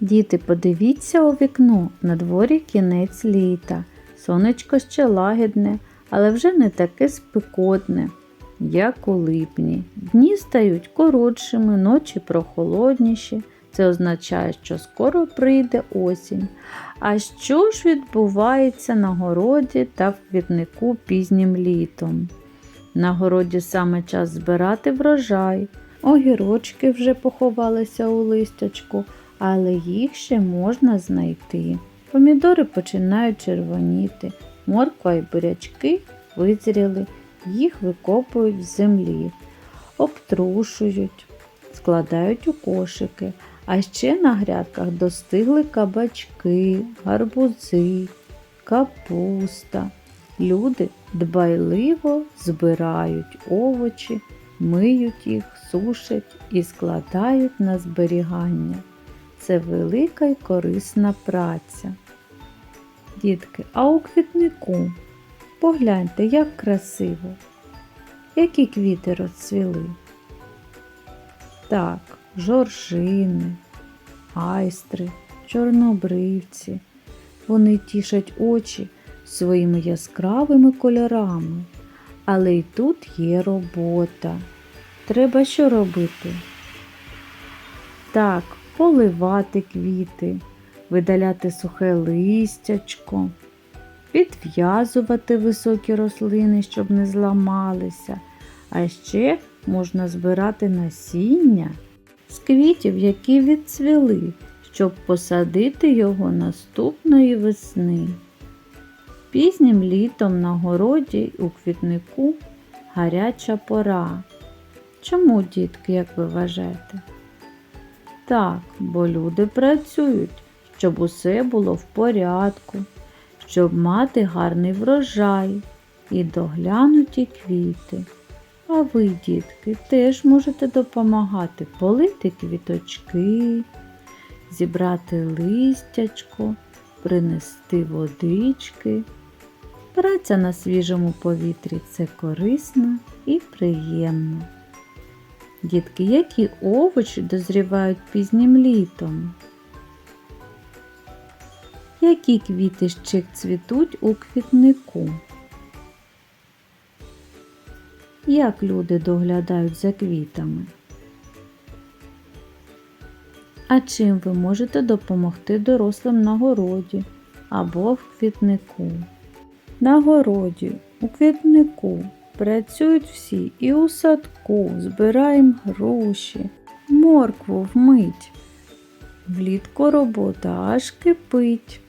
Діти, подивіться у вікно, на дворі кінець літа. Сонечко ще лагідне, але вже не таке спекотне, як у липні. Дні стають коротшими, ночі прохолодніші. Це означає, що скоро прийде осінь. А що ж відбувається на городі та в квітнику пізнім літом? На городі саме час збирати врожай. Огірочки вже поховалися у листячку, але їх ще можна знайти. Помідори починають червоніти, морква і бурячки визріли, їх викопують з землі, обтрушують, складають у кошики. А ще на грядках достигли кабачки, гарбузи, капуста. Люди дбайливо збирають овочі, миють їх, сушать і складають на зберігання. Це велика й корисна праця. Дітки, а у квітнику погляньте, як красиво, які квіти розцвіли. Так, жоржини, айстри, чорнобривці. Вони тішать очі своїми яскравими кольорами. Але й тут є робота. Треба що робити? Так, поливати квіти, видаляти сухе листячко, підв'язувати високі рослини, щоб не зламалися. А ще можна збирати насіння з квітів, які відцвіли, щоб посадити його наступної весни. Пізнім літом на городі у квітнику гаряча пора. Чому, дітки, як ви вважаєте? Так, бо люди працюють, щоб усе було в порядку, щоб мати гарний врожай і доглянуті квіти. А ви, дітки, теж можете допомагати полити квіточки, зібрати листячко, принести водички. Праця на свіжому повітрі це корисно і приємно. Дітки, які овочі дозрівають пізнім літом? Які квіти ще цвітуть у квітнику? Як люди доглядають за квітами? А чим ви можете допомогти дорослим на городі або в квітнику? На городі, у квітнику працюють всі і у садку збираємо гроші, моркву вмить. Влітку робота аж кипить.